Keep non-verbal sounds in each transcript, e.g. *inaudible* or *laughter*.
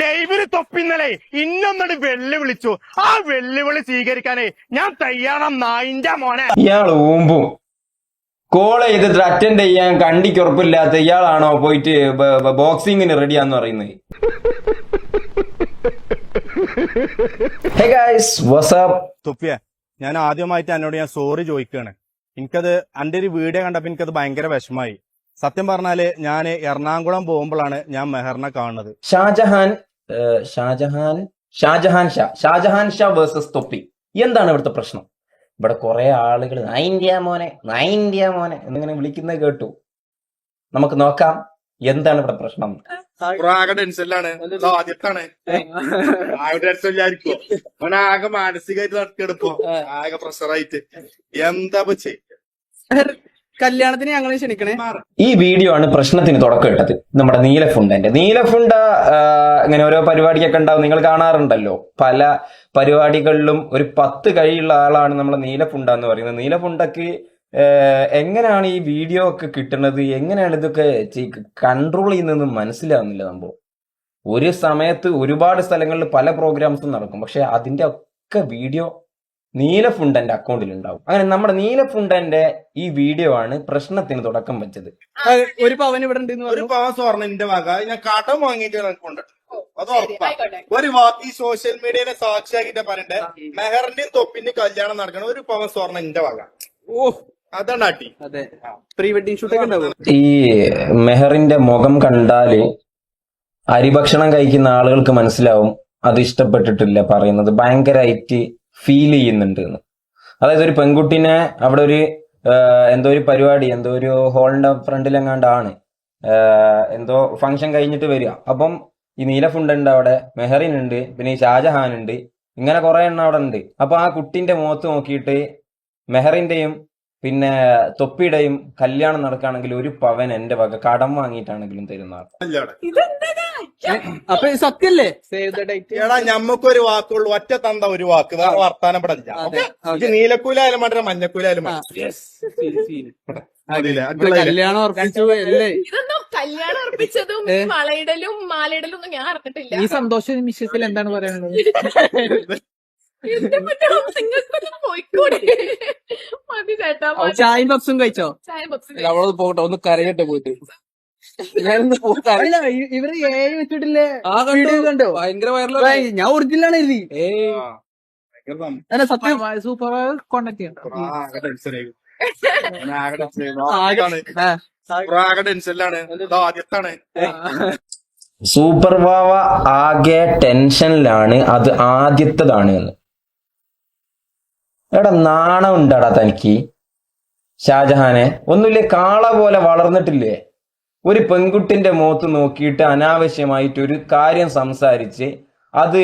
ലൈവിൽ തൊപ്പിന്നലെ ഇന്നൊന്നോട് വെല്ലുവിളിച്ചു. ആ വെല്ലുവിളി സ്വീകരിക്കാനേ ഞാൻ തയ്യാറാം നായിന്റെ മോനെ. ഇയാൾ ഊമ്പും. കോൾ ചെയ്തിട്ട് അറ്റൻഡ് ചെയ്യാൻ കണ്ടിക്ക് ഉറപ്പില്ലാത്ത ഇയാളാണോ പോയിട്ട് ബോക്സിങ്ങിന് റെഡിയാന്ന് പറയുന്നത്? ഹേ ഗൈസ് വാട്സ്ആപ്പ് തുപ്പിയ ഞാൻ ആദ്യമായിട്ട് എന്നോട് ഞാൻ സോറി ചോദിക്കുകയാണ് എനിക്കത് എന്റെ ഒരു വീഡിയോ കണ്ടപ്പോൾ എനിക്കത് ഭയങ്കര വിഷമായി. സത്യം പറഞ്ഞാൽ ഞാൻ എറണാകുളം പോകുമ്പോഴാണ് ഞാൻ മെഹറിനെ കാണുന്നത്. ഷാജഹാൻ ഷാജഹാൻ ഷാജഹാൻ ഷാ ഷാജഹാൻ ഷാ വേഴ്സസ് തൊപ്പി. എന്താണ് ഇവിടുത്തെ പ്രശ്നം? ഇവിടെ കുറെ ആളുകൾ നൈൻഡിയ മോനെ നൈൻഡിയ മോനെ എന്നിങ്ങനെ വിളിക്കുന്നത് കേട്ടു. നമുക്ക് നോക്കാം എന്താണ് ഇവിടെ പ്രശ്നം? ആകെ ടെൻഷനിലാണ്. ആദ്യത്താണ്. ആകെ അവൻ ആകെ മാനസികമായിട്ട് നടക്കെടുപ്പോ ആകെ പ്രഷറായിട്ട് എന്താ ചെയ്യ കല്യാണത്തിന് ഞങ്ങളെ ക്ഷണിക്കണേ. ഈ വീഡിയോ ആണ് പ്രശ്നത്തിന് തുടക്കം ഇട്ടത്. നമ്മുടെ നീലഫുണ്ടന്റെ നീലഫുണ്ട ഇങ്ങനെ ഓരോ പരിപാടിയൊക്കെ ഉണ്ടാവും. നിങ്ങൾ കാണാറുണ്ടല്ലോ. പല പരിപാടികളിലും ഒരു പത്ത് കഴിയുള്ള ആളാണ് നമ്മളെ നീലഫുണ്ട എന്ന് പറയുന്നത്. നീലഫുണ്ടക്ക് എങ്ങനെയാണ് ഈ വീഡിയോ ഒക്കെ കിട്ടുന്നത്? എങ്ങനെയാണ് ഇതൊക്കെ കൺട്രോൾ ചെയ്യുന്നതെന്ന് മനസ്സിലാവുന്നില്ല സംഭവം. ഒരു സമയത്ത് ഒരുപാട് സ്ഥലങ്ങളിൽ പല പ്രോഗ്രാംസും നടക്കും. പക്ഷെ അതിന്റെ ഒക്കെ വീഡിയോ നീലഫുണ്ടന്റെ അക്കൗണ്ടിൽ ഉണ്ടാവും. അങ്ങനെ നമ്മുടെ നീലഫുണ്ടന്റെ ഈ വീഡിയോ ആണ് പ്രശ്നത്തിന് തുടക്കം വെച്ചത്. ഒരു പവൻ ഇവിടെ ഒരു പവൻ സ്വർണിന്റെ വക. ഞാൻ കടം വാങ്ങിയിട്ട് എനിക്ക് കൊണ്ടിട്ടു അത് ഉറപ്പാ. ഒരു വാക്ക് ഈ സോഷ്യൽ മീഡിയനെ സാക്ഷിയാക്കിട്ട് പറയണ്ടേ? മെഹറിന്റെയും തൊപ്പിന്റെയും കല്യാണം നടക്കണം ഒരു പവൻ സ്വർണിന്റെ വക. ഓ അതാണ് അടി അതെ. പ്രീ വെഡിങ് ഷൂട്ട് ഒക്കെ ഉണ്ടാവും? ഈ മെഹറിന്റെ മുഖം കണ്ടാൽ അരിഭക്ഷണം കഴിക്കുന്ന ആളുകൾക്ക് മനസ്സിലാവും അത് ഇഷ്ടപ്പെട്ടിട്ടില്ല പറയുന്നത്. ഭയങ്കരമായിട്ട് ഫീൽ ചെയ്യുന്നുണ്ട് എന്ന് അതായത് ഒരു പെൺകുട്ടിനെ അവിടെ ഒരു എന്തോ ഒരു പരിപാടി എന്തോ ഒരു ഹോളിന്റെ ഫ്രണ്ടിലെങ്ങാണ്ടാണ് എന്തോ ഫംഗ്ഷൻ കഴിഞ്ഞിട്ട് വരിക. അപ്പം ഈ നീലഫുണ്ട് ഉണ്ട് അവിടെ മെഹറിൻ ഉണ്ട് പിന്നെ ഈ ഷാജഹാൻ ഉണ്ട് ഇങ്ങനെ കുറെ എണ്ണം അവിടെ ഉണ്ട്. അപ്പൊ ആ കുട്ടിന്റെ മുഖത്ത് നോക്കിയിട്ട് മെഹറിന്റെയും പിന്നെ തൊപ്പിയുടെയും കല്യാണം നടക്കുകയാണെങ്കിൽ ഒരു പവൻ എന്റെ വക കടം വാങ്ങിയിട്ടാണെങ്കിലും തരുന്ന. *clears throat* അപ്പൊ ഇത് സത്യല്ലേ? സേവ് ദ ഡേറ്റ് എടാ ഞമ്മക്കൊരു വാക്കുള്ളൂ. ഒറ്റ തന്ത ഒരു വാക്ക്. വേറെ വർത്താനം പെടില്ല. നീലക്കൂലായാലും വേണ്ട മഞ്ഞക്കൂലായാലും? കല്യാണം ഉറപ്പിച്ചു അല്ലേ? ഇതൊന്നും കല്യാണം ഉറപ്പിച്ചതും ഏ? വളയിടലും മാലയിടലും ഒന്നും ഞാൻ അറിഞ്ഞിട്ടില്ല. ഈ സന്തോഷ നിമിഷത്തിൽ എന്താണ് പറയാനുള്ളത്? ചായ ബോക്സും കഴിച്ചോ? ചായ ബോക്സിൽ അവളത് പോകട്ടെ ഒന്ന് കരയട്ടെ പോയിട്ട്. ഇവർ ഏഴ് വെച്ചിട്ടില്ലേ ആ കണ്ടു. കണ്ടോ? ഭയങ്കര വൈറലാണ് ഞാൻ ഒറിജിനലാണ് എഴുതി. ഏയ്. ആ. അല്ല സത്യം. സൂപ്പർ കോണ്ടാക്ട് ചെയ്യാം ആ, ആകെ ടെൻഷനായി. ഞാൻ ആകെ ടെൻഷനായി. ആകെ- ആ. ബ്രോ ആകെ ടെൻഷനിലാണ് ഇത് സൂപ്പർ വാവ ആകെ ടെൻഷനിലാണ് അത് ആദ്യത്തതാണ് എന്ന്. എടാ നാണം ഉണ്ടാടാ തനിക്ക്. ഷാജഹാനെ ഒന്നുമില്ലേ കാള പോലെ വളർന്നിട്ടില്ലേ? ഒരു പെൺകുട്ടിന്റെ മുഖത്ത് നോക്കിയിട്ട് അനാവശ്യമായിട്ട് ഒരു കാര്യം സംസാരിച്ച് അത്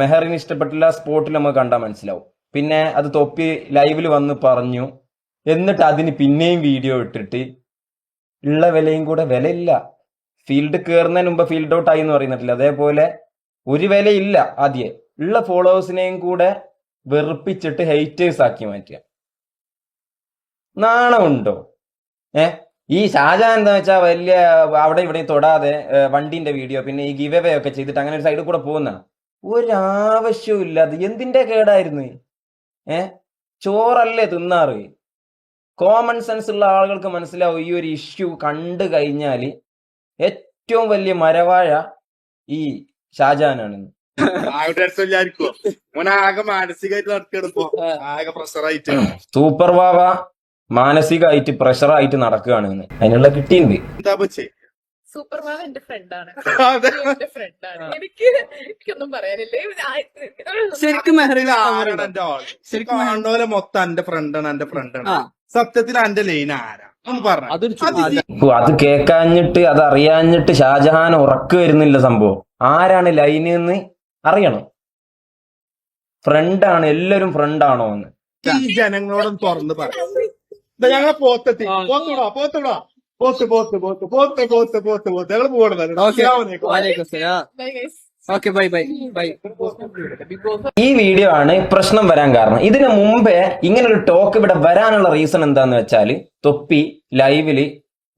മെഹറിന് ഇഷ്ടപ്പെട്ടില്ല സ്പോട്ടിൽ നമുക്ക് കണ്ടാൽ മനസ്സിലാവും. പിന്നെ അത് തൊപ്പി ലൈവിൽ വന്ന് പറഞ്ഞു. എന്നിട്ട് അതിന് പിന്നെയും വീഡിയോ ഇട്ടിട്ട് ഉള്ള വിലയും കൂടെ വിലയില്ല. ഫീൽഡ് കയറുന്നതിന് മുമ്പ് ഫീൽഡ് ഔട്ട് ആയി എന്ന് പറയുന്നിട്ടില്ല. അതേപോലെ ഒരു വിലയില്ല ആദ്യം. ഉള്ള ഫോളോവേഴ്സിനെയും കൂടെ വെറുപ്പിച്ചിട്ട് ഹെയ്റ്റേഴ്സ് ആക്കി മാറ്റുക. നാണമുണ്ടോ? ഏ? ഈ ഷാജഹാൻ എന്താ വെച്ചാൽ വലിയ അവിടെ ഇവിടെ തൊടാതെ വണ്ടിന്റെ വീഡിയോ പിന്നെ ഈ ഗിവ് അവേ ഒക്കെ ചെയ്തിട്ട് അങ്ങനെ ഒരു സൈഡിൽ കൂടെ പോകുന്ന ഒരാവശ്യവും ഇല്ലാതെ എന്തിന്റെ കേടായിരുന്നു? ഏ? ചോറല്ലേ തിന്നാറ്? കോമൺ സെൻസ് ഉള്ള ആളുകൾക്ക് മനസ്സിലാവും ഈ ഒരു ഇഷ്യൂ കണ്ടു കഴിഞ്ഞാൽ ഏറ്റവും വലിയ മരവാഴ ഈ ഷാജഹാനാണെന്ന് പ്രഷറായിട്ട് സൂപ്പർ വാവ. മാനസികമായിട്ട് പ്രഷറായിട്ട് നടക്കുകയാണ് എന്ന് അതിനുള്ള കിട്ടിയിട്ടുണ്ട് എന്റെ ഫ്രണ്ടാണ്. എന്റെ ഫ്രണ്ടാണ്. എനിക്ക് എനിക്കൊന്നും പറയാനില്ല. ശരിക്കും ശരിക്കും മൊത്തം എന്റെ ഫ്രണ്ടാണ് എന്റെ ഫ്രണ്ടാണ് സത്യത്തിൽ എന്റെ ലൈൻ ആരാ? അത് കേക്കാഞ്ഞിട്ട് അത് അറിയാഞ്ഞിട്ട് ഷാജഹാൻ ഉറക്കു വരുന്നില്ല സംഭവം. ആരാണ് ലൈന് എന്ന് അറിയണം. ഫ്രണ്ടാണ് എല്ലാരും ഫ്രണ്ടാണോ എന്ന്. ഈ ജനങ്ങളോടും തുറന്ന് പറയാം ഞങ്ങളെ പോത്തെത്തി പോത്തുവിടാ പോത്തുവിടാ പോത്ത് പോത്ത് പോത്ത് പോത്ത് പോത്ത്. പോത്ത് പോത്ത് ഞങ്ങൾ ഓക്കെ. പോകണം. Okay bye bye bye. ഈ വീഡിയോ ആണ് പ്രശ്നം വരാൻ കാരണം. ഇതിനു മുമ്പേ ഇങ്ങനെ ഒരു ടോക്ക് ഇവിടെ വരാനുള്ള റീസൺ എന്താന്ന് വെച്ചാൽ തൊപ്പി ലൈവിൽ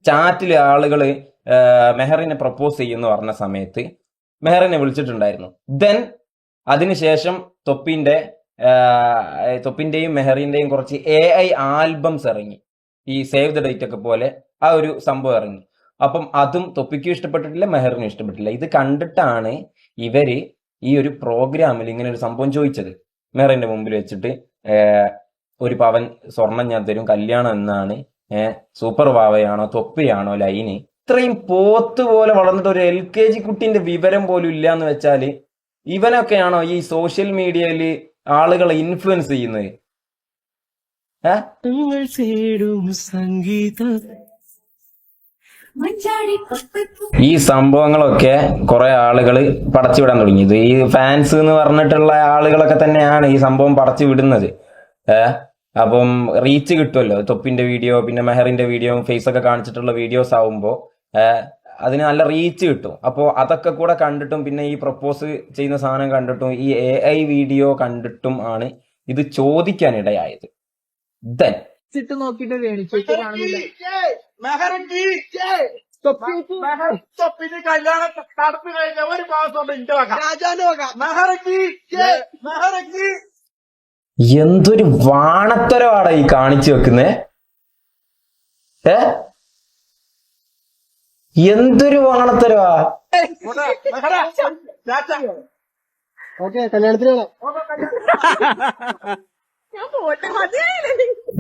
ചാറ്റിൽ ആളുകൾ മെഹറിനെ പ്രപ്പോസ് ചെയ്യുന്നു പറഞ്ഞ സമയത്ത് മെഹറിനെ വിളിച്ചിട്ടുണ്ടായിരുന്നു. ദെൻ അതിനുശേഷം തൊപ്പിന്റെ ആ, തൊപ്പിന്റെയും മെഹറിന്റെയും കുറച്ച് എ ഐ ആൽബംസ് ഇറങ്ങി. ഈ സേവ് ദ ഡേറ്റ് ഒക്കെ പോലെ ആ ഒരു സംഭവം ഇറങ്ങി. അപ്പം അതും തൊപ്പിക്കും ഇഷ്ടപ്പെട്ടിട്ടില്ല മെഹറിനും ഇഷ്ടപ്പെട്ടില്ല. ഇത് കണ്ടിട്ടാണ് ഇവർ ഈ ഒരു പ്രോഗ്രാമിൽ ഇങ്ങനെ ഒരു സംഭവം ചോദിച്ചത്. മെഹറിന്റെ മുമ്പിൽ വെച്ചിട്ട് ഒരു പവൻ സ്വർണം ഞാൻ തരും കല്യാണം എന്നാണ് സൂപ്പർ വാവയാണോ തൊപ്പിയാണോ ലൈന്. ഇത്രയും പോത്ത് പോലെ വളർന്നിട്ട് ഒരു എൽ കെ ജി കുട്ടീന്റെ വിവരം പോലും ഇല്ല എന്ന് വെച്ചാൽ ഇവനൊക്കെയാണോ ഈ സോഷ്യൽ മീഡിയയിൽ ആളുകളെ ഇൻഫ്ലുവൻസ് ചെയ്യുന്നത് ഈ സംഭവങ്ങളൊക്കെ കുറെ ആളുകൾ പടച്ചു പടച്ചുവിടാൻ തുടങ്ങിയത് ഈ ഫാൻസ് എന്ന് പറഞ്ഞിട്ടുള്ള ആളുകളൊക്കെ തന്നെയാണ് ഈ സംഭവം പടച്ചു വിടുന്നത്. ഏഹ് അപ്പം റീച്ച് കിട്ടുമല്ലോ. തൊപ്പിന്റെ വീഡിയോ പിന്നെ മെഹറിന്റെ വീഡിയോ ഫേസ് ഒക്കെ കാണിച്ചിട്ടുള്ള വീഡിയോസ് ആവുമ്പോൾ അതിന് നല്ല റീച്ച് കിട്ടും. അപ്പോൾ അതൊക്കെ കൂടെ കണ്ടിട്ടും പിന്നെ ഈ പ്രപ്പോസ് ചെയ്യുന്ന സാധനം കണ്ടിട്ടും ഈ എ ഐ വീഡിയോ കണ്ടിട്ടും ആണ് ഇത് ചോദിക്കാൻ ഇടയായത് ദെൻ ഇട്ട് നോക്കിട്ട് രേണിച്ചേക്ക് കാണുന്നില്ല തൊപ്പിന് കല്യാണം നടത്തി കഴിഞ്ഞ ഒരു മാസം എന്തൊരു വാണത്തരമാണ് ഈ കാണിച്ചു വെക്കുന്നേ? ഏ? എന്തൊരു വാണത്തരവാ?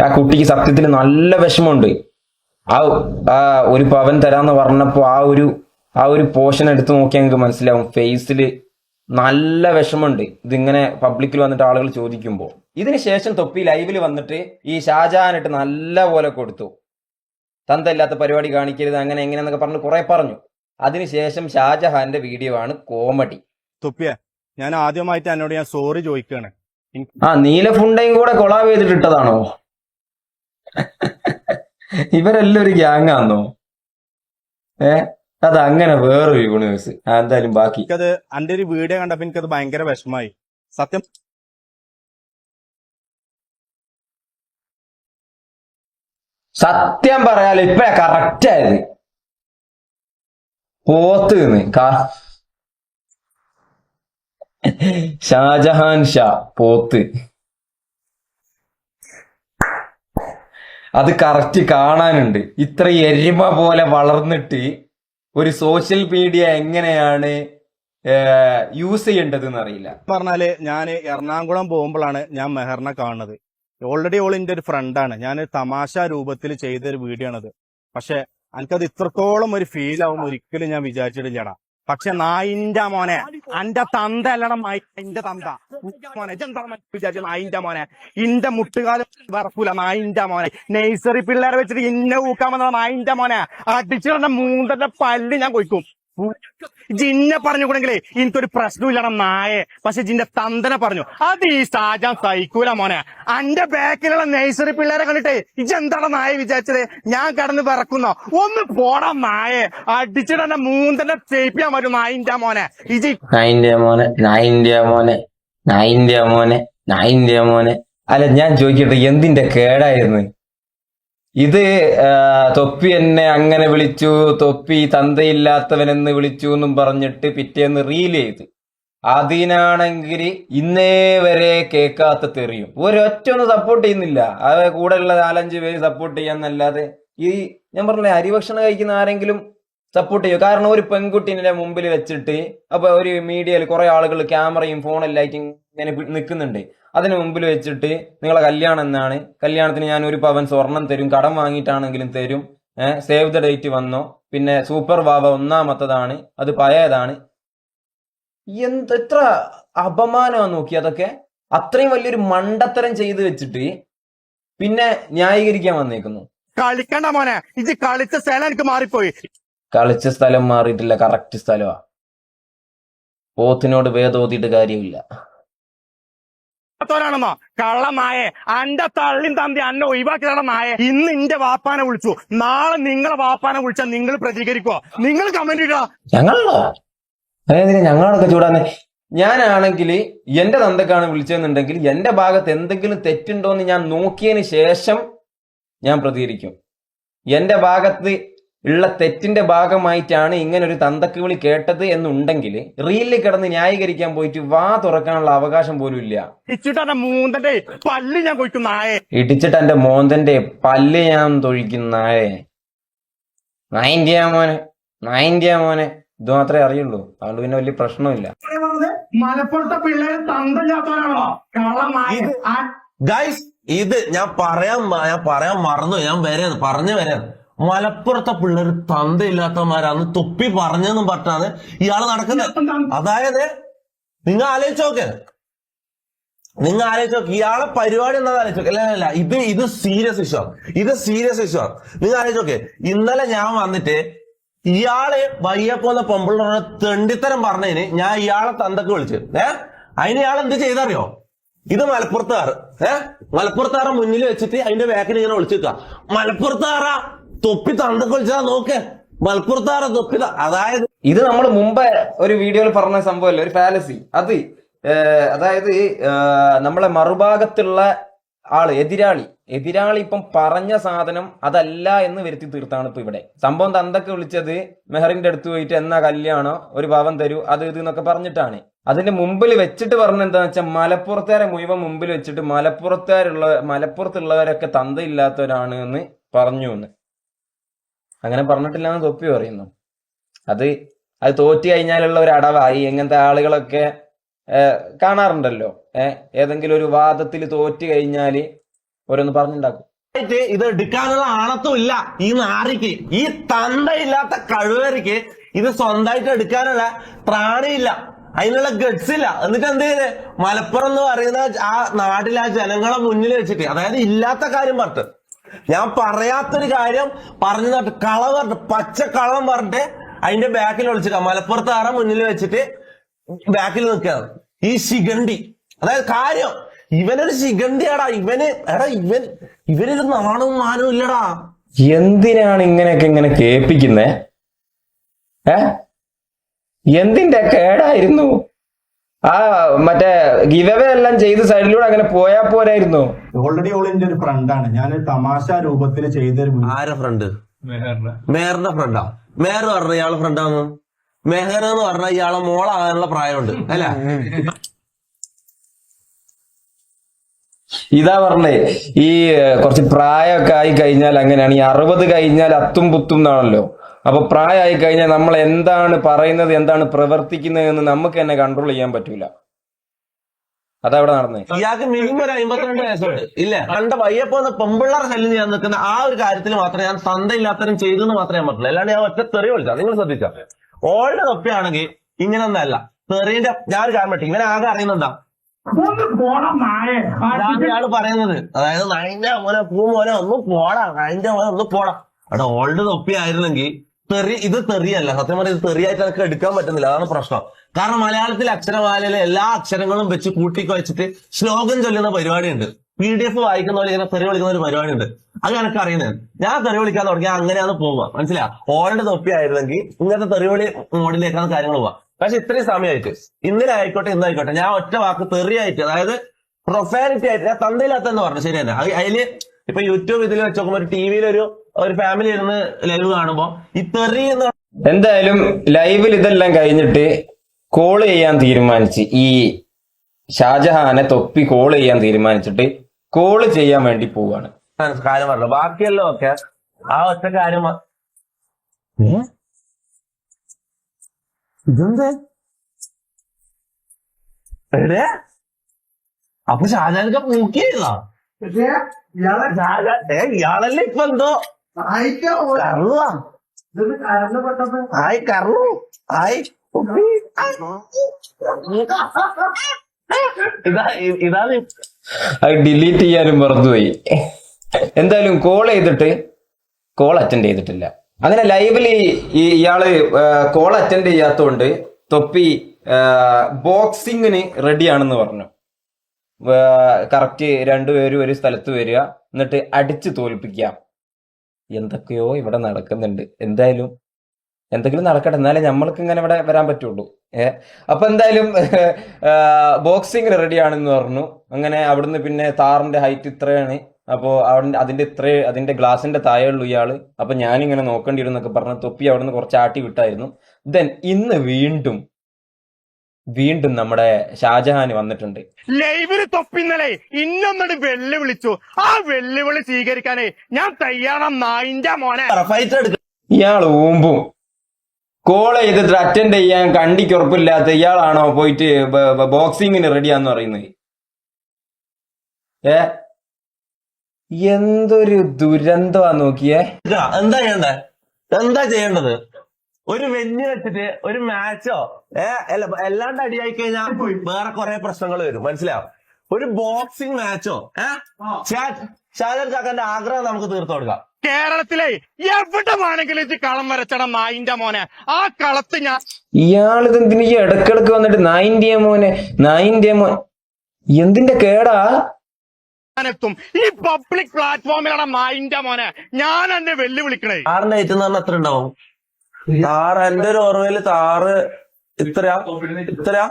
ആ കുട്ടിക്ക് സത്യത്തിൽ നല്ല വിഷമമുണ്ട്. ആ ആ ഒരു പവൻ തരാന്ന് പറഞ്ഞപ്പോ ആ ഒരു ആ ഒരു പോർഷൻ എടുത്ത് നോക്കിയാൽ നിങ്ങൾക്ക് മനസ്സിലാവും. ഫേസിൽ നല്ല വിഷമമുണ്ട്. ഇതിങ്ങനെ പബ്ലിക്കിൽ വന്നിട്ട് ആളുകൾ ചോദിക്കുമ്പോൾ ഇതിന് ശേഷം തൊപ്പി ലൈവിൽ വന്നിട്ട് ഈ ഷാജഹാനിട്ട് നല്ല പോലെ കൊടുത്തു. തന്തല്ലാത്ത പരിപാടി കാണിക്കരുത് അങ്ങനെ എങ്ങനെയെന്നൊക്കെ പറഞ്ഞ് കുറെ പറഞ്ഞു. അതിനുശേഷം ഷാജഹാന്റെ വീഡിയോ ആണ് കോമഡി. തൊപ്പിയ ഞാൻ ആദ്യമായിട്ട് എന്നോട് ഞാൻ സോറി ചോദിക്കുകയാണ് ആ നീലഫുണ്ടയും കൂടെ കൊളാവ് ചെയ്തിട്ടിട്ടതാണോ ഇവരെല്ലാം ഒരു ഗ്യാങ് ആണോ ഏ അത് അങ്ങനെ വേറൊരു യൂണിവേഴ്സ് എന്തായാലും ബാക്കി. എനിക്കത് എന്റെ ഒരു വീഡിയോ കണ്ടപ്പോ എനിക്കത് ഭയങ്കര വിഷമായി സത്യം സത്യം പറയാലോ ഇപ്പഴാ കറക്റ്റ് ആയത്. പോത്ത് ഷാജഹാൻ ഷാ പോത്ത്. അത് കറക്റ്റ് കാണാനുണ്ട്. ഇത്ര എരുമ പോലെ വളർന്നിട്ട് ഒരു സോഷ്യൽ മീഡിയ എങ്ങനെയാണ് യൂസ് ചെയ്യേണ്ടത് എന്നറിയില്ല പറഞ്ഞാൽ ഞാൻ എറണാകുളം പോകുമ്പോഴാണ് ഞാൻ മെഹറിനെ കാണുന്നത്. ഓൾറെഡി ഓൾ എന്റെ ഒരു ഫ്രണ്ടാണ് ഞാൻ തമാശ രൂപത്തിൽ ചെയ്തൊരു വീഡിയോ ആണത്. പക്ഷെ എനിക്കത് ഇത്രത്തോളം ഒരു ഫീൽ ആവും ഒരിക്കലും ഞാൻ വിചാരിച്ചിട്ടില്ലടാ. പക്ഷെ നായിന്റെ മോനെ അന്റെ തന്ത അല്ലട എന്റെ തന്ത. മോനെ വിചാരിച്ച നായിന്റെ മോനെ? ഇന്റെ മുട്ടുകാലം വറക്കൂല നായിന്റെ മോനെ. നഴ്സറി പിള്ളേരെ വെച്ചിട്ട് ഇന്നെ ഊക്കാൻ വന്ന നായിന്റെ മോനെ. അടിച്ചിടണ്ട മൂന്നന്റെ പല്ല് ഞാൻ കൊയ്ക്കും. ജിന്നെ പറഞ്ഞുകൂടെങ്കിലേ എനിക്കൊരു പ്രശ്നമില്ലട നായെ പക്ഷെ ജിന്റെ തന്തനെ പറഞ്ഞു അത് ഈ ഷാജാൻ സഹിക്കൂല മോനെ. അന്റെ ബാക്കിലുള്ള നഴ്സറി പിള്ളേരെ കണ്ടിട്ടേ ഇജെന്താണ് നായ വിചാരിച്ചത്? ഞാൻ കടന്ന് പറക്കുന്നോ? ഒന്ന് പോടാ നായെ അടിച്ചിടന്റെ മൂന്തന്റെ ചേപ്പിയാൻ പറ്റും നായിന്റെ മോനെ. ഇജി നായിന്റെ മോനെ നായിന്റെ മോനെ നായിന്റെ മോനെ നായിന്റെ മോനെ. അല്ല ഞാൻ ചോദിക്കട്ടെ എന്തിന്റെ കേടായിരുന്നു? ഇത് തൊപ്പി എന്നെ അങ്ങനെ വിളിച്ചു തൊപ്പി തന്തയില്ലാത്തവനെന്ന് വിളിച്ചു എന്നും പറഞ്ഞിട്ട് പിറ്റേന്ന് റീൽ ചെയ്ത്. അതിനാണെങ്കിൽ ഇന്നേ വരെ കേൾക്കാത്ത തെറിയും. ഒരൊറ്റ ഒന്ന് സപ്പോർട്ട് ചെയ്യുന്നില്ല. അത് കൂടെയുള്ള നാലഞ്ച് പേര് സപ്പോർട്ട് ചെയ്യാന്നല്ലാതെ ഈ ഞാൻ പറഞ്ഞില്ലേ അരിഭക്ഷണം കഴിക്കുന്ന ആരെങ്കിലും സപ്പോർട്ട് ചെയ്യും. കാരണം ഒരു പെൺകുട്ടീനെ മുമ്പിൽ വെച്ചിട്ട് അപ്പൊ ഒരു മീഡിയയിൽ കുറെ ആളുകൾ ക്യാമറയും ഫോണെല്ലാം ആയിട്ട് ഇങ്ങനെ നിൽക്കുന്നുണ്ട് അതിന് മുമ്പിൽ വെച്ചിട്ട് നിങ്ങളെ കല്യാണം എന്നാണ്. കല്യാണത്തിന് ഞാൻ ഒരു പവൻ സ്വർണം തരും കടം വാങ്ങിയിട്ടാണെങ്കിലും തരും. സേവ് ദ ഡേറ്റ് വന്നോ. പിന്നെ സൂപ്പർ വാവ ഒന്നാമത്തതാണ്. അത് പഴയതാണ്. എന്ത് എത്ര അപമാനമാണ് നോക്കി അതൊക്കെ. അത്രയും വലിയൊരു മണ്ടത്തരം ചെയ്തു വെച്ചിട്ട് പിന്നെ ന്യായീകരിക്കാൻ വന്നേക്കുന്നു. കളിക്കണ്ട മോനെ. ഇത് കളിച്ച സ്ഥലം എനിക്ക് മാറിപ്പോയി. കളിച്ച സ്ഥലം മാറിയിട്ടില്ല കറക്റ്റ് സ്ഥലമാ പോത്തിനോട് വേദോതിയിട്ട് കാര്യമില്ല. ാണെന്നോ അന്റെ തള്ളിൻ തമ്പി അന്നെ ഒഴിവാക്കി നായെ ഇന്ന് എന്റെ വാപ്പാനെ വിളിച്ചു. നാളെ നിങ്ങളെ വാപ്പാനെ വിളിച്ചാൽ നിങ്ങൾ പ്രതികരിക്കോ നിങ്ങൾ കമന്റ് ഇടാ ഞങ്ങളോ? അതായത് ഞങ്ങളൊക്കെ ചൂടാന്ന്. ഞാനാണെങ്കിൽ എന്റെ തന്തക്കാണ് വിളിച്ചതെന്നുണ്ടെങ്കിൽ എന്റെ ഭാഗത്ത് എന്തെങ്കിലും തെറ്റുണ്ടോ എന്ന് ഞാൻ നോക്കിയതിന് ശേഷം ഞാൻ പ്രതികരിക്കും. എന്റെ ഭാഗത്ത് ഉള്ള തെറ്റിന്റെ ഭാഗമായിട്ടാണ് ഇങ്ങനെ ഒരു തന്തക്ക് വിളി കേട്ടത് എന്നുണ്ടെങ്കിൽ റീലിൽ കിടന്ന് ന്യായീകരിക്കാൻ പോയിട്ട് വാ തുറക്കാനുള്ള അവകാശം പോലും ഇല്ല. പല്ല് ഞാൻ കൊയ്ക്കും നായേ. ഇടിച്ചിട്ട് എന്റെ മോന്തന്റെ പല്ല് ഞാൻ തൊഴിക്കുന്ന നായേ. നയന്റിയ മോനെ നയന്റിയ മോനെ. ഇത് മാത്രമേ അറിയുള്ളൂ. അതുകൊണ്ട് പിന്നെ വലിയ പ്രശ്നമില്ല മലപ്പുറത്തെ പിള്ളേർ ഗൈസ് ഇത് ഞാൻ പറയാൻ ഞാൻ പറയാൻ മറന്നു. ഞാൻ വരാന്ന് പറഞ്ഞു വരാന്ന് മലപ്പുറത്തെ പിള്ളേർ തന്തയില്ലാത്തമാരാന്ന് തൊപ്പി പറഞ്ഞെന്നും പറഞ്ഞാണ് ഇയാൾ നടക്കുന്നത്. അതായത് നിങ്ങൾ ആലോചിച്ച് നോക്ക്. നിങ്ങൾ ആലോചിച്ച് നോക്ക്. ഇയാളെ പരിപാടി എന്താ ആലോചിച്ച് നോക്ക്. അല്ല അല്ല, ഇത് ഇത് സീരിയസ് ഇഷ്യൂ ആണ്. ഇത് സീരിയസ് ഇഷ്യൂ ആണ്. നിങ്ങൾ ആലോചിച്ച് നോക്കേ. ഇന്നലെ ഞാൻ വന്നിട്ട് ഇയാൾ വയ്യപ്പോന്ന പൊമ്പിളോട് തെണ്ടിത്തരം പറഞ്ഞതിന് ഞാൻ ഇയാളെ തന്തക്ക് വിളിച്ചു. ഏ? അതിന് ഇയാൾ എന്ത് ചെയ്തറിയോ? ഇത് മലപ്പുറത്താറ് ഏ? മലപ്പുറത്താറ മുന്നിൽ വെച്ചിട്ട് അതിന്റെ ബാക്കിൽ ഇങ്ങനെ വിളിച്ചു നിൽക്കുക. മലപ്പുറത്തുകാര തൊപ്പി തന്തക്ക് വിളിച്ചാ നോക്ക്. മലപ്പുറത്താറ തൊപ്പി അതായത് ഇത് നമ്മൾ മുമ്പ് ഒരു വീഡിയോയിൽ പറഞ്ഞ സംഭവമല്ലേ ഒരു ഫാലസി അത് അതായത് നമ്മളെ മറുഭാഗത്തുള്ള ആൾ എതിരാളി. എതിരാളി ഇപ്പം പറഞ്ഞ സാധനം അതല്ല എന്ന് വരുത്തി തീർത്താണ് ഇപ്പൊ ഇവിടെ. സംഭവം തന്തൊക്കെ വിളിച്ചത് മെഹറിന്റെ അടുത്ത് പോയിട്ട് എന്നാ കല്യാണോ ഒരു ഭവൻ തരൂ അത് ഇത് എന്നൊക്കെ പറഞ്ഞിട്ടാണ്. അതിന്റെ മുമ്പിൽ വെച്ചിട്ട് പറഞ്ഞ എന്താന്ന് വെച്ചാൽ മലപ്പുറത്തുകാരെ മുഴുവൻ മുമ്പിൽ വെച്ചിട്ട് മലപ്പുറത്തുകാരുള്ള മലപ്പുറത്തുള്ളവരൊക്കെ തന്തയില്ലാത്തവരാണ് എന്ന് പറഞ്ഞു എന്ന്. അങ്ങനെ പറഞ്ഞിട്ടില്ല എന്ന് തൊപ്പി പറയുന്നു. അത് അത് തോറ്റു കഴിഞ്ഞാലുള്ള ഒരു അടവായി എങ്ങനത്തെ ആളുകളൊക്കെ കാണാറുണ്ടല്ലോ. ഏതെങ്കിലും ഒരു വാദത്തിൽ തോറ്റു കഴിഞ്ഞാൽ ഓരോന്ന് പറഞ്ഞുണ്ടാക്കും. ഇത് എടുക്കാനുള്ള ആണത്തും ഇല്ല. ഈ നാരിക്ക് ഈ തന്തയില്ലാത്ത കഴിവരിക്ക് ഇത് സ്വന്തമായിട്ട് എടുക്കാനുള്ള പ്രാണിയില്ല. അതിനുള്ള ഗഡ്സ് ഇല്ല. എന്നിട്ട് എന്ത് ചെയ്ത്? മലപ്പുറം എന്ന് പറയുന്ന ആ നാട്ടിലെ ആ ജനങ്ങളെ മുന്നിൽ വെച്ചിട്ട് അതായത് ഇല്ലാത്ത കാര്യം പറഞ്ഞിട്ട് ഞാൻ പറയാത്തൊരു കാര്യം പറഞ്ഞു തട്ട് കള പറഞ്ഞിട്ട് പച്ച കളം പറഞ്ഞിട്ട് അതിന്റെ ബാക്കിൽ ഒളിച്ചിക്ക മലപ്പുറത്ത് ആറ മുന്നിൽ വെച്ചിട്ട് ബാക്കിൽ നിൽക്കുകയാണ് ഈ ശിഖണ്ഡി. അതായത് കാര്യം ഇവനൊരു ശിഖണ്ഡിയാടാ. ഇവന് എടാ ഇവൻ ഇവനൊരു നാണവും മാനവും ഇല്ലടാ. എന്തിനാണ് ഇങ്ങനെയൊക്കെ ഇങ്ങനെ കേൾപ്പിക്കുന്നേ? ഏ? എന്തിന്റെ കേടായിരുന്നു ആ മറ്റേ ഗിവവേ എല്ലാം ചെയ്ത് സൈഡിലൂടെ അങ്ങനെ പോയാ പോരായിരുന്നു. ഓൾറെഡി ഓൾ ഓളിന്റെ ഒരു ഫ്രണ്ടാണ് ഞാൻ തമാശ രൂപത്തിൽ ചെയ്തൊരു ആരെ ഫ്രണ്ട് മേഹറിന്റെ ഫ്രണ്ടാ മേഹർ പറഞ്ഞ ഇയാളെ ഫ്രണ്ടാന്ന് മെഹർ എന്ന് പറഞ്ഞ ഇയാളെ മോളാകാനുള്ള പ്രായമുണ്ട് അല്ല? ഇതാ പറഞ്ഞേ ഈ കുറച്ച് പ്രായമൊക്കെ ആയി കഴിഞ്ഞാൽ അങ്ങനെയാണ്. ഈ അറുപത് കഴിഞ്ഞാൽ അത്തും പുത്തും എന്നാണല്ലോ. അപ്പൊ പ്രായമായി കഴിഞ്ഞാൽ നമ്മൾ എന്താണ് പറയുന്നത് എന്താണ് പ്രവർത്തിക്കുന്നത് എന്ന് നമുക്ക് തന്നെ കൺട്രോൾ ചെയ്യാൻ പറ്റൂല. അതവിടെ നടന്നത് നടന്നേ. ഇയാൾക്ക് മിനിമം ഒരു അമ്പത്തിരണ്ട് വയസ്സുണ്ട്. ഇല്ല കണ്ട വയ്യപ്പോന്ന് പെമ്പിള്ളേർ ശല്യം ചെയ്യാൻ നിൽക്കുന്ന ആ ഒരു കാര്യത്തിൽ മാത്രമേ ഞാൻ തന്തയില്ലാത്തരം ചെയ്തു എന്ന് മാത്രമേ ഞാൻ പറ്റില്ല അല്ലാണ്ട് ഞാൻ ഒറ്റ തെറി വിളിച്ചാ നിങ്ങൾ ശ്രദ്ധിച്ചാൽ ഓൾഡ് തൊപ്പിയാണെങ്കിൽ ഇങ്ങനൊന്നല്ല. തെറിന്റെ ഞാൻ ഒരു കാര്യം പറ്റി ഇവനെ ആകെ അറിയുന്നുണ്ടാ ഇയാൾ പറയുന്നത്. അതായത് നൈന്റെ മോനെ പൂ മോനെ ഒന്ന് പോടാ നൈന്റെ മോനെ ഒന്ന് പോടാ. അവിടെ ഓൾഡ് തൊപ്പി ആയിരുന്നെങ്കിൽ തെറി ഇത് തെറിയല്ല. സത്യം പറഞ്ഞാൽ ഇത് തെറിയായിട്ട് എനിക്ക് എടുക്കാൻ പറ്റുന്നില്ല. അതാണ് പ്രശ്നം. കാരണം മലയാളത്തിലെ അക്ഷരമാലയിലെ എല്ലാ അക്ഷരങ്ങളും വെച്ച് കൂട്ടിക്കുവച്ചിട്ട് ശ്ലോകം ചൊല്ലുന്ന പരിപാടിയുണ്ട്. പി ഡി എഫ് വായിക്കുന്ന പോലെ ഇങ്ങനെ തെറി വിളിക്കുന്ന ഒരു പരിപാടിയുണ്ട്. അത് എനിക്ക് അറിയുന്നത്. ഞാൻ തെറി വിളിക്കാൻ തുടങ്ങിയാൽ അങ്ങനെയാണ് പോവുക. മനസ്സിലാ ഓൾഡ് തൊപ്പി ആയിരുന്നെങ്കിൽ ഇങ്ങനത്തെ തെറി വിളി മോഡിലേക്കാണ് കാര്യങ്ങൾ പോവുക. പക്ഷെ ഇത്രയും സമയമായിട്ട് ഇന്നലെ ആയിക്കോട്ടെ ഇന്നായിക്കോട്ടെ ഞാൻ ഒറ്റ വാക്ക് തെറിയായിട്ട് അതായത് പ്രൊഫാനിറ്റി ആയിട്ട് ഞാൻ തന്തയില്ലാത്തെന്ന് പറഞ്ഞു. ശരി തന്നെ. അത് അതിൽ ഇപ്പൊ യൂട്യൂബ് ഇതിൽ വെച്ച് നോക്കുമ്പോൾ ടി വിയിൽ ഒരു ഫാമിലി ഇരുന്ന് ലൈവ് കാണുമ്പോ ഈ തെറി എന്ന് എന്തായാലും ലൈവിൽ ഇതെല്ലാം കഴിഞ്ഞിട്ട് കോൾ ചെയ്യാൻ തീരുമാനിച്ച് ഈ ഷാജഹാനെ തൊപ്പി കോൾ ചെയ്യാൻ തീരുമാനിച്ചിട്ട് കോൾ ചെയ്യാൻ വേണ്ടി പോവാണ്. കാര്യം പറഞ്ഞു ബാക്കിയെല്ലാം ഒക്കെ ആ ഒറ്റ കാര്യം? ഇതെന്ത്? എടേ അപ്പൊ ഷാജാനൊക്കെ പൂക്കിയതാ ഷാജാൻ ഇയാളല്ലേ ഇപ്പൊ എന്തോ? ആയി കറു. ആയി. ഉപ്പി. ഇതാ ഇതാണ്. അത് ഡിലീറ്റ് ചെയ്യാനും മറന്നുപോയി. എന്തായാലും കോൾ ചെയ്തിട്ട് കോൾ അറ്റൻഡ് ചെയ്തിട്ടില്ല. അങ്ങനെ ലൈവിൽ ഈ ഇയാൾ കോൾ അറ്റൻഡ് ചെയ്യാത്തോണ്ട് തൊപ്പി ബോക്സിങ്ങിന് റെഡിയാണെന്ന് പറഞ്ഞു. കറക്റ്റ് രണ്ടുപേരും ഒരു സ്ഥലത്ത് വരിക. എന്നിട്ട് അടിച്ചു തോൽപ്പിക്കാം. എന്തൊക്കെയോ ഇവിടെ നടക്കുന്നുണ്ട്. എന്തായാലും എന്തെങ്കിലും നടക്കട്ടെ. എന്നാലേ നമ്മൾക്ക് ഇങ്ങനെ ഇവിടെ വരാൻ പറ്റുള്ളൂ. ഏ? അപ്പൊ എന്തായാലും ബോക്സിംഗ് റെഡിയാണെന്ന് പറഞ്ഞു. അങ്ങനെ അവിടുന്ന് പിന്നെ താറിന്റെ ഹൈറ്റ് ഇത്രയാണ്. അപ്പോ അവിടെ അതിന്റെ ഇത്ര അതിന്റെ ഗ്ലാസിന്റെ താഴെയുള്ളൂ ഇയാൾ. അപ്പൊ ഞാനിങ്ങനെ നോക്കേണ്ടി വരും എന്നൊക്കെ പറഞ്ഞ തൊപ്പി അവിടുന്ന് കുറച്ച് ആട്ടി വിട്ടായിരുന്നു. ദെൻ ഇന്ന് വീണ്ടും വീണ്ടും നമ്മുടെ ഷാജഹാൻ വന്നിട്ടുണ്ട്. ലൈവിൽ തൊപ്പിന്നലെ ഇന്നൊന്നിട്ട് വെല്ലുവിളിച്ചു. ആ വെല്ലുവിളി സ്വീകരിക്കാനേ ഞാൻ തയ്യാറാം നായിന്റെ മോനെ. ഫൈറ്റ് എടുക്ക. ഇയാൾ ഊമ്പും. കോൾ ചെയ്തിട്ട് അറ്റൻഡ് ചെയ്യാൻ കണ്ടിക്ക് ഉറപ്പില്ലാത്ത ഇയാളാണോ പോയിട്ട് ബോക്സിങ്ങിന് റെഡിയാന്ന് പറയുന്നത്? ഏ? എന്തൊരു ദുരന്തമാ നോക്കിയേ. എന്താ ചെയ്യണ്ടേ എന്താ ചെയ്യേണ്ടത്? ഒരു വെഞ്ഞ് വെച്ചിട്ട് ഒരു മാച്ചോ ഏ അല്ലാണ്ട് എല്ലാണ്ട് അടിയായി കഴിഞ്ഞാൽ വേറെ കുറെ പ്രശ്നങ്ങൾ വരും. മനസ്സിലാവും ഒരു ബോക്സിംഗ് മാച്ചോ ഏ? ഷാജർ ചാക്കന്റെ ആഗ്രഹം നമുക്ക് തീർത്തു കൊടുക്കാം. കേരളത്തിലെ എവിടെ വേണമെങ്കിലും ഇത് കളം വരച്ചട നായിന്റെ മോനെ. ആ കളത്ത് ഞാൻ ഇയാളിത് എന്തിനു ഈ ഇടക്കിടക്ക് വന്നിട്ട് നൈൻഡിയ മോനെ നൈൻഡിയ മോൻ എന്തിന്റെ കേടാ? എത്തും ഈ പബ്ലിക് പ്ലാറ്റ്ഫോമിലാണ് നായിന്റെ മോനെ. ഞാൻ എന്നെ വെല്ലുവിളിക്കണേ. ആറിന്റെ പറഞ്ഞാൽ എത്ര ഉണ്ടാവും? താറ് എന്റെ ഒരു ഓർമ്മയിൽ താറ് ഇത്രയാ? ഇത്രയാ?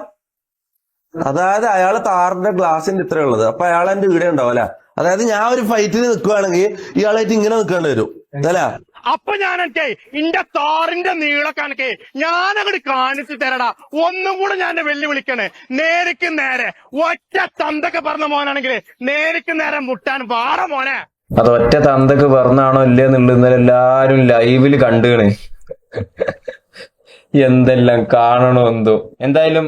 അതായത് അയാൾ താറിന്റെ ഗ്ലാസിന്റെ ഇത്ര ഉള്ളത്. അപ്പൊ അയാൾ എന്റെ വീട് ഉണ്ടാവും അല്ലെ? അതായത് ഞാൻ ഒരു ഫൈറ്റിന് നിൽക്കുവാണെങ്കിൽ ഇയാളായിട്ട് ഇങ്ങനെ നിൽക്കേണ്ടി വരും അല്ലേ? അപ്പൊ ഞാൻ എനിക്ക് ഇന്റെ താറിന്റെ നീളക്കണക്കെ ഞാൻ അങ്ങോട്ട് കാണിച്ചു തരടാ. ഒന്നും കൂടെ ഞാൻ വെല്ലുവിളിക്കണേ. നേരിക്ക് നേരെ ഒറ്റ തന്തൊക്കെ പറഞ്ഞ മോനാണെങ്കിൽ നേരിക്ക് നേരെ മുട്ടാൻ വാറ മോനെ. അത് ഒറ്റ തന്തൊക്കെ പറഞ്ഞാണോ ഇല്ലേ എന്നുള്ളത് എല്ലാരും ലൈവിൽ കണ്ടുകണ് എന്തെല്ലാം കാണണോ എന്തോ. എന്തായാലും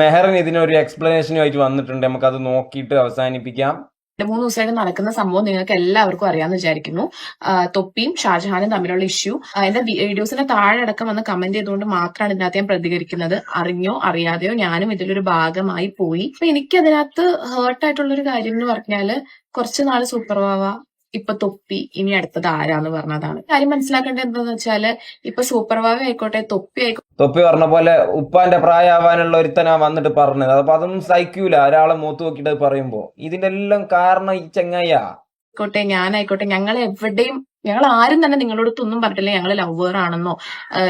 മെഹറിൻ ഇതിനൊരു എക്സ്പ്ലനേഷനുമായിട്ട് വന്നിട്ടുണ്ട്. നമുക്ക് അത് നോക്കിയിട്ട് അവസാനിപ്പിക്കാം. മൂന്ന് ദിവസമായിട്ട് നടക്കുന്ന സംഭവം നിങ്ങൾക്ക് എല്ലാവർക്കും അറിയാമെന്ന് വിചാരിക്കുന്നു. തൊപ്പിയും ഷാജഹാനും തമ്മിലുള്ള ഇഷ്യൂ എന്റെ വീഡിയോസിന്റെ താഴെ അടക്കം വന്ന് കമന്റ് ചെയ്തുകൊണ്ട് മാത്രമാണ് ഇതിനകത്ത് ഞാൻ പ്രതികരിക്കുന്നത്. അറിഞ്ഞോ അറിയാതെയോ ഞാനും ഇതിലൊരു ഭാഗമായി പോയി. അപ്പൊ എനിക്ക് അതിനകത്ത് ഹേർട്ട് ആയിട്ടുള്ള ഒരു കാര്യം എന്ന് പറഞ്ഞാൽ കുറച്ച് നാൾ സൂപ്പർ വാവ ഇപ്പൊ തൊപ്പി ഇനി അടുത്തത് ആരാന്ന് പറഞ്ഞതാണ്. കാര്യം മനസ്സിലാക്കേണ്ടത് എന്താന്ന് വെച്ചാൽ ഇപ്പൊ സൂപ്പർ വാവ ആയിക്കോട്ടെ തൊപ്പി ആയിക്കോട്ടെ തൊപ്പി പറഞ്ഞ പോലെ ഉപ്പാന്റെ പ്രായമാവാനുള്ള ഒരുത്തനാ വന്നിട്ട് പറഞ്ഞത്. അപ്പൊ അതൊന്നും സഹിക്കൂല. ഒരാളെ മൂത്ത് നോക്കിയിട്ട് അത് പറയുമ്പോ. ഇതിന്റെ എല്ലാം കാരണം ഈ ചെങ്ങായിയാ. ആയിക്കോട്ടെ ഞാനായിക്കോട്ടെ ഞങ്ങൾ എവിടെയും ഞങ്ങൾ ആരും തന്നെ നിങ്ങളോട് ഒന്നും പറഞ്ഞിട്ടില്ല. ഞങ്ങൾ ലവർ ആണെന്നോ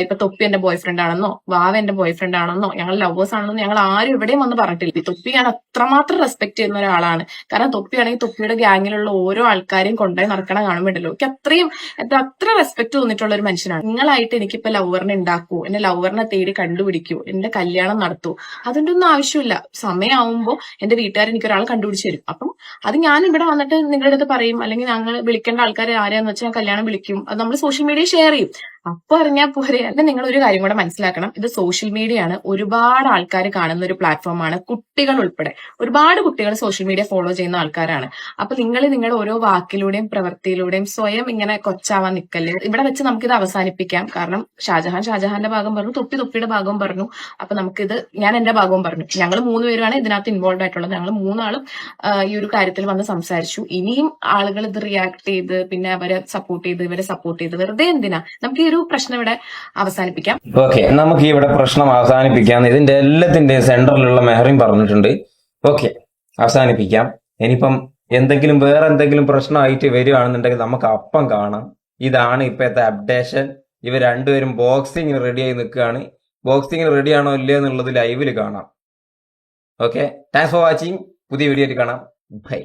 ഇപ്പൊ തൊപ്പി എന്റെ ബോയ് ഫ്രണ്ട് ആണെന്നോ വാവ എന്റെ ബോയ് ഫ്രണ്ട് ആണെന്നോ ഞങ്ങൾ ലവേഴ്സ് ആണെന്നോ ഞങ്ങൾ ആരും എവിടെയും വന്ന് പറഞ്ഞിട്ടില്ല. തൊപ്പി ഞാൻ അത്രമാത്രം റെസ്പെക്ട് ചെയ്യുന്ന ഒരാളാണ്. കാരണം തൊപ്പിയാണെങ്കിൽ തൊപ്പിയുടെ ഗ്യാങ്ങിലുള്ള ഓരോ ആൾക്കാരെയും കൊണ്ടുപോയി നടക്കണം കാണുമ്പോണ്ടല്ലോ. എനിക്ക് അത്രയും അത്ര റെസ്പെക്ട് തോന്നിയിട്ടുള്ള ഒരു മനുഷ്യനാണ്. നിങ്ങളായിട്ട് എനിക്കിപ്പോ ലവറിനെ ഉണ്ടാക്കൂ എന്റെ ലവറിനെ തേടി കണ്ടുപിടിക്കൂ എന്റെ കല്യാണം നടത്തൂ അതിന്റെ ഒന്നും ആവശ്യമില്ല. സമയമാവുമ്പോ എന്റെ വീട്ടുകാർ എനിക്ക് ഒരാൾ കണ്ടുപിടിച്ച് തരും. അപ്പം അത് ഞാൻ ഇവിടെ വന്നിട്ട് നിങ്ങളുടെ അടുത്ത് പറയും അല്ലെങ്കിൽ ഞങ്ങൾ വിളിക്കേണ്ട ആൾക്കാർ ആരെയാന്ന് വെച്ചാൽ കല്യാണം വിളിക്കും. അത് നമ്മൾ സോഷ്യൽ മീഡിയ ഷെയർ ചെയ്യും. അപ്പൊ അറിഞ്ഞാൽ പോരെ. അല്ല നിങ്ങൾ ഒരു കാര്യം കൂടെ മനസ്സിലാക്കണം. ഇത് സോഷ്യൽ മീഡിയ ആണ്. ഒരുപാട് ആൾക്കാർ കാണുന്ന ഒരു പ്ലാറ്റ്ഫോമാണ് കുട്ടികൾ ഉൾപ്പെടെ. ഒരുപാട് കുട്ടികൾ സോഷ്യൽ മീഡിയ ഫോളോ ചെയ്യുന്ന ആൾക്കാരാണ്. അപ്പൊ നിങ്ങൾ നിങ്ങളുടെ ഓരോ വാക്കിലൂടെയും പ്രവൃത്തിയിലൂടെയും സ്വയം ഇങ്ങനെ കൊച്ചാവാൻ നിൽക്കല്ലേ ഇവിടെ വെച്ച് നമുക്ക് ഇത് അവസാനിപ്പിക്കാം. കാരണം ഷാജഹാൻ ഷാജഹാന്റെ ഭാഗം പറഞ്ഞു തൊപ്പി തൊപ്പിയുടെ ഭാഗവും പറഞ്ഞു. അപ്പൊ നമുക്കിത് ഞാൻ എന്റെ ഭാഗവും പറഞ്ഞു. ഞങ്ങൾ മൂന്ന് പേരാണ് ഇതിനകത്ത് ഇൻവോൾവ് ആയിട്ടുള്ളത്. ഞങ്ങൾ മൂന്നാളും ഈ ഒരു കാര്യത്തിൽ വന്ന് സംസാരിച്ചു. ഇനിയും ആളുകൾ ഇത് റിയാക്ട് ചെയ്ത് പിന്നെ അവരെ സപ്പോർട്ട് ചെയ്ത് ഇവരെ സപ്പോർട്ട് ചെയ്ത് വെറുതെ എന്തിനാ? നമുക്ക് ഈ ഒരു പ്രശ്നം ഇവിടെ അവസാനിപ്പിക്കാം. ഓക്കെ നമുക്ക് ഇവിടെ പ്രശ്നം അവസാനിപ്പിക്കാം. ഇതിന്റെ എല്ലാത്തിന്റെയും സെന്ററിലുള്ള മെഹറിൻ പറഞ്ഞിട്ടുണ്ട്. ഓക്കെ അവസാനിപ്പിക്കാം. ഇനിയിപ്പം എന്തെങ്കിലും വേറെ എന്തെങ്കിലും പ്രശ്നമായിട്ട് വരികയാണെന്നുണ്ടെങ്കിൽ നമുക്ക് അപ്പം കാണാം. ഇതാണ് ഇപ്പോഴത്തെ അപ്ഡേഷൻ ഇവർ രണ്ടുപേരും ബോക്സിങ്ങിന് റെഡിയായി നിൽക്കുകയാണ്. ബോക്സിങ്ങിന് റെഡിയാണോ ഇല്ലയോ എന്നുള്ളത് ലൈവിൽ കാണാം. ഓക്കെ താങ്ക്സ് ഫോർ വാച്ചിങ് പുതിയ വീഡിയോ ആയിട്ട് കാണാം. ബൈ